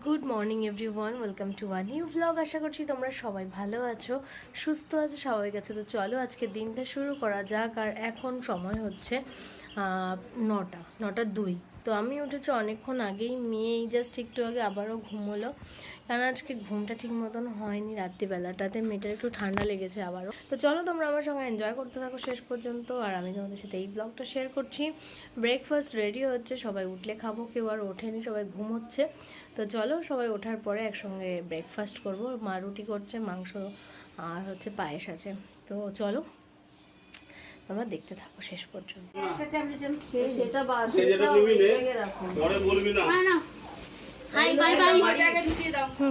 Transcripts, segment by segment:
Good morning everyone welcome to one new blog আশা করছি তোমরা সবাই ভালো আছো, সুস্থ আছো সবাই কাছে তো চলো আজকে দিনটা শুরু করা যাক। আর এখন সময় হচ্ছে নটা নটা দুই। তো আমি উঠেছি অনেকক্ষণ আগেই। মেয়ে এই জাস্ট একটু আগে আবারও ঘুমোলো। কারণ আজকে ঘুমটা ঠিক মতন হয়নি রাত্রিবেলাটাতে। মেয়েটার একটু ঠান্ডা লেগেছে আবারও। তো চলো তোমরা আমার সঙ্গে এনজয় করতে থাকো শেষ পর্যন্ত। আর আমি তোমাদের সাথে এই ব্লগটা শেয়ার করছি। ব্রেকফাস্ট রেডি হচ্ছে। সবাই উঠলে খাব। কেউ আর ওঠেনি, সবাই ঘুম হচ্ছে তো চলো সবাই ওঠার পরে একসঙ্গে ব্রেকফাস্ট করব। মা রুটি করছে, মাংস আর হচ্ছে পায়েস আছে। তো চলো তোমরা দেখতে থাকো শেষ পর্যন্ত।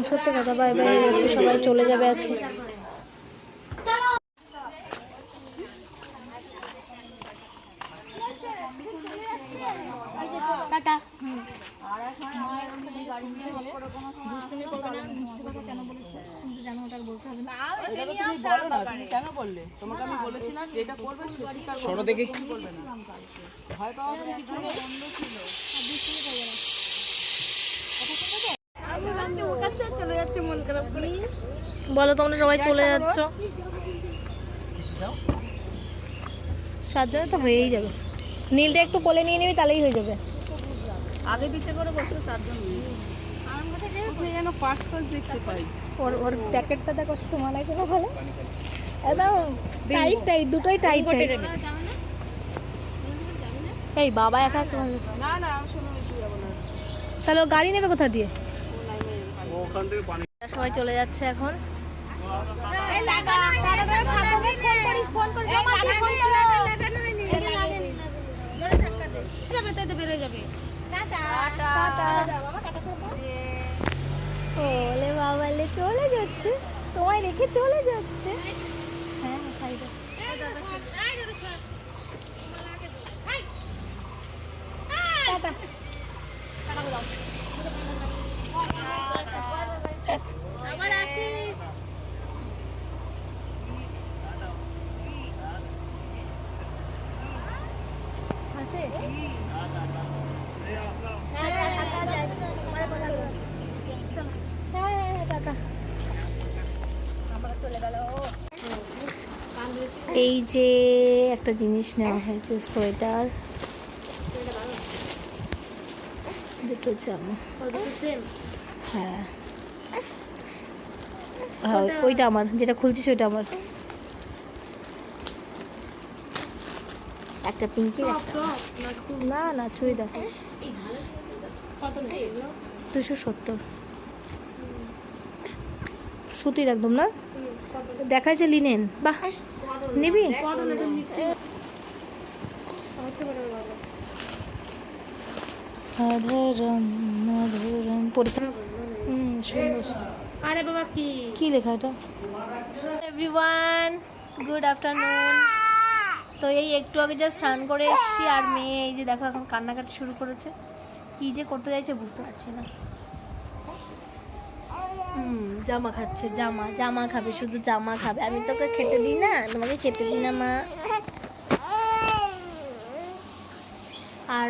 সত্যি কথা বাই বাই আজকে সবাই চলে যাবে আজকে। টাটা। কেন বললে? তোমাকে আমি বলেছিলাম যেটা করবে সে করবে ছোট দেখি করবে না ভয় পাওয়া বলে কিছু নেই? বলো তোমরা সবাই চলে যাচ্ছ। সাতজনে তো হয়েই যাবে। নীলটা একটু কোলে নিয়ে নিবি তাহলেই হয়ে যাবে। আগে পিছে করে বসল চারজন যেন পাঁচ পাঁচ দেখতে পাই। ওর ওর প্যাকেটটা দেখো তোমার লাগে। না ভালো একদম টাইট টাইট দুটোই টাইট টাইট। এই বাবা একা একা গেছে। না না আমি শোনো আমি যাব না। তাহলে ও গাড়ি নেবে কোথা দিয়ে? ওখান থেকে পানি সবাই চলে যাচ্ছে এখন। ওলে বাবালে চলে যাচ্ছে। তোমায় রেখে চলে যাচ্ছে। হ্যাঁ সাইডে। হাসে হ্যাঁ হ্যাঁ টাটা এই যে একটা জিনিস নেওয়া হয়েছে সোয়েটার। দুটো জামা। হ্যাঁ। হ্যাঁ, ওইটা আমার যেটা খুলছিস ওইটা আমার। একটা পিঙ্কের একটা। না না চুড়িদার। দুশো সত্তর। সুতির একদম না? দেখাইছে লিনেন। বাহ। নিবি? মধুরম মধুরম পড়তে হুম সুন্দর আরে বাবা কি? কি লেখা এটা? এভরিওয়ান গুড আফটারনুন তো এই একটু আগে জাস্ট স্নান করে এসেছি আর মেয়ে এই যে দেখো এখন কান্নাকাটি শুরু করেছে। কি যে করতে চাইছে বুঝতে পারছি না। জামা খাচ্ছে, জামা জামা খাবে, শুধু জামা খাবে। আমি তোকে খেতে দিই না, তোমাকে খেতে দিই না, মা। আর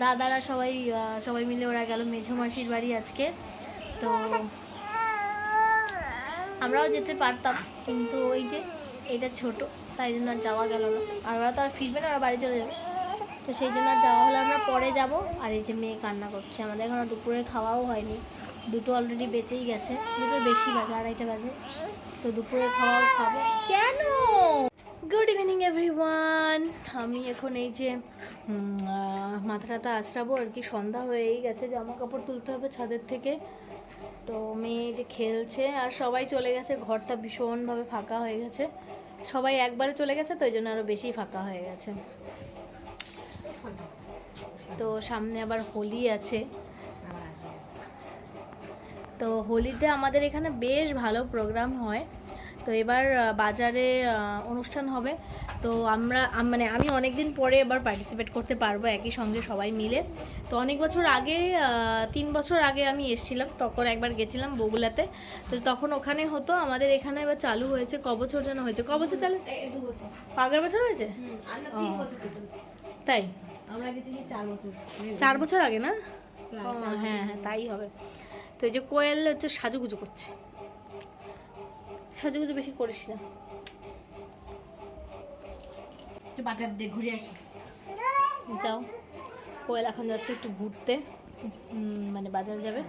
দাদারা সবাই সবাই মিলে ওরা গেল মেঝো মাসির বাড়ি আজকে। তো আমরাও যেতে পারতাম, কিন্তু ওই যে এটা ছোট, তাই জন্য আর যাওয়া গেল না। আর ওরা তো আর ফিরবে না, ওরা বাড়ি চলে যাবে। তো সেই জন্য আর যাওয়া হলে আমরা পরে যাব। আর এই যে মেয়ে কান্না করছে, আমাদের এখনও দুপুরে খাওয়াও হয়নি। দুটো অলরেডি বেঁচেই গেছে। দুটো বেশি বাজে আড়াইটা বাজে। তো দুপুরে খাওয়াও খাব। কেন? গুড ইভিনিং এভরিওয়ান আমি এখন এই যে মাথা টাথা আঁচড়াবো আর কি। সন্ধ্যা হয়েই গেছে জামা কাপড় তুলতে হবে ছাদের থেকে। তো মেয়ে যে খেলছে আর সবাই চলে গেছে। ঘরটা ভীষণভাবে ফাঁকা হয়ে গেছে। সবাই একবারে চলে গেছে তো ওই জন্য আরও বেশি ফাঁকা হয়ে গেছে। তো সামনে আবার হোলি আছে। তো হোলিতে আমাদের এখানে বেশ ভালো প্রোগ্রাম হয়। তো এবার বাজারে অনুষ্ঠান হবে। তো আমরা মানে আমি অনেক দিন পরে এবার পার্টিসিপেট করতে পারব একই সঙ্গে সবাই মিলে। তো অনেক বছর আগে তিন বছর আগে আমি এসেছিলাম তখন একবার গেছিলাম বগুলাতে। তো তখন ওখানে হতো আমাদের এখানে এবার চালু হয়েছে ক বছর যেন হয়েছে? ক বছর চালু? আগের বছর। হয়েছে? তাই? চার বছর। আগে না? হ্যাঁ হ্যাঁ তাই হবে। তো এই যে কোয়েল হচ্ছে সাজুগুজু করছে। সাজুগুজু বেশি করিস না। বাজার দিয়ে ঘুরে আসি। যাও। কোয়েল এখন যাচ্ছে একটু ঘুরতে। মানে বাজারে যাবে।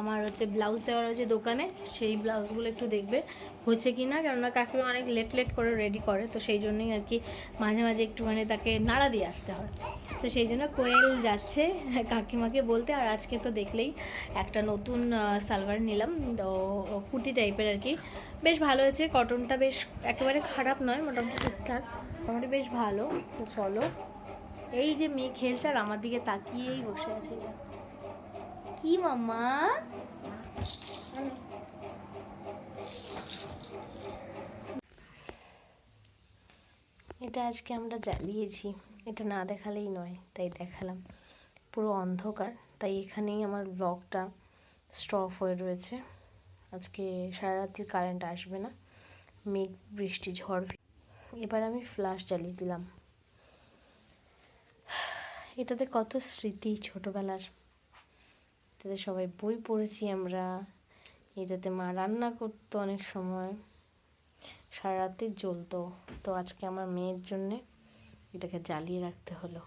আমার হচ্ছে ব্লাউজ দেওয়ার হচ্ছে দোকানে, সেই ব্লাউজগুলো একটু দেখবে হচ্ছে কি না। কেননা কাকিমা অনেক লেট লেট করে রেডি করে, তো সেই জন্যই আর কি মাঝে মাঝে একটুখানি তাকে নাড়া দিয়ে আসতে হয়। তো সেই জন্য কোয়েল যাচ্ছে কাকিমাকে বলতে, আর আজকে তো দেখলেই একটা নতুন সালোয়ার নিলাম। তো কুর্তি টাইপের আর কি। বেশ ভালো হয়েছে কটনটা বেশ একেবারে খারাপ নয়, মোটামুটি ঠিকঠাক। মোটামুটি বেশ ভালো। তো চলো, এই যে মেয়ে খেলছে, আর আমার দিকে তাকিয়েই বসে আছে। কি মামা এটা আজকে আমরা জ্বালিয়েছি। এটা না দেখালেই নয়, তাই দেখালাম। পুরো অন্ধকার, তাই এখানেই আমার ব্লগটা স্টপ হয়ে রয়েছে। আজকে সারা রাত্রির কারেন্ট আসবে না, মেঘ, বৃষ্টি, ঝড় এবার আমি ফ্ল্যাশ জ্বালিয়ে দিলাম। এটাতে কত স্মৃতি ছোটবেলার। এটাতে সবাই বই পড়েছি আমরা। এটাতে মা রান্না করতো অনেক সময়। সারা রাতে জ্বলতো। তো আজকে আমার মেয়ের জন্যে এটাকে জ্বালিয়ে রাখতে হলো।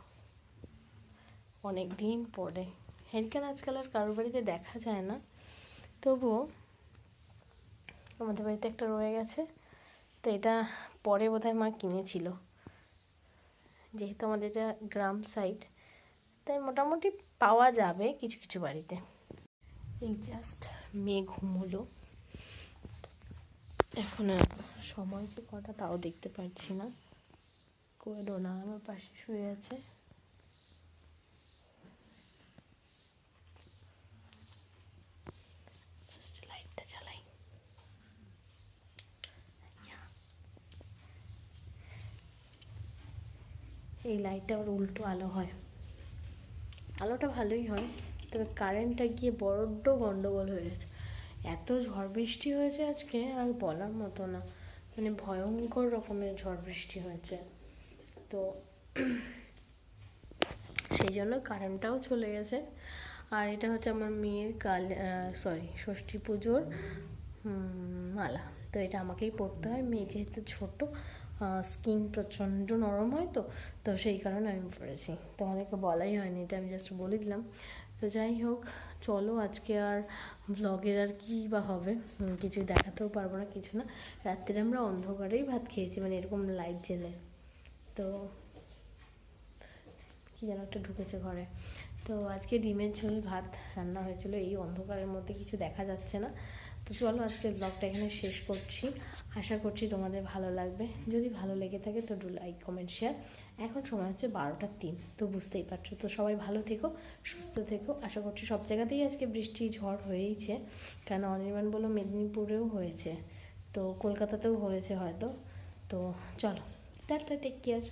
অনেক দিন পরে। হেরিকেন আজকাল আর কারোর বাড়িতে দেখা যায় না। তবুও আমাদের বাড়িতে একটা রয়ে গেছে। তো এটা পরে বোধহয় মা কিনেছিল। যেহেতু আমাদের এটা গ্রাম সাইড তাই মোটামুটি পাওয়া যাবে কিছু কিছু বাড়িতে। এই জাস্ট মেয়ে ঘুমোলো। এখন সময় যে কটা তাও দেখতে পারছি না। কোয়েলও না, আমার পাশে শুয়ে আছে। জ্বালাই। এই লাইটটা আবার উল্টো আলো হয়। আলোটা ভালোই হয়, তবে কারেন্টটা গিয়ে বড্ড গন্ডগোল হয়ে গেছে। এত ঝড় বৃষ্টি হয়েছে আজকে, আর বলার মতো না। মানে ভয়ঙ্কর রকমের ঝড় বৃষ্টি হয়েছে। তো সেই জন্য কারেন্টটাও চলে গেছে। আর এটা হচ্ছে আমার মেয়ের কাল সরি ষষ্ঠী পুজোর মালা। তো এটা আমাকেই পরতে হয়। মেয়ে যেহেতু ছোটো স্কিন প্রচণ্ড নরম হয় তো তো সেই কারণে আমি পরেছি তোমাদেরকে বলাই হয়নি, এটা আমি জাস্ট বলে দিলাম। তো যাই হোক, চলো আজকে আর ব্লগের আর কী বা হবে? কিছু দেখাতেও পারব না, কিছু না। রাত্রে আমরা অন্ধকারেই ভাত খেয়েছি মানে এরকম লাইট জেলে তো কি যেন একটা ঢুকেছে ঘরে। তো আজকে ডিমের ঝোল, ভাত রান্না হয়েছিল, এই অন্ধকারের মধ্যে কিছু দেখা যাচ্ছে না। তো চলো আজকে ব্লগটা এখানে শেষ করছি। আশা করছি তোমাদের ভালো লাগবে। যদি ভালো লেগে থাকে তো ডু লাইক কমেন্ট শেয়ার এখন সময় হচ্ছে বারোটার তিন, তো বুঝতেই পারছ। তো সবাই ভালো থেকো, সুস্থ থেকো। আশা করছি সব জায়গাতেই আজকে বৃষ্টি, ঝড় হয়েইছে। কেন অনির্বাণ বলো মেদিনীপুরেও হয়েছে। তো কলকাতাতেও হয়েছে হয়তো। তো চলো, টাটা টেক কেয়ার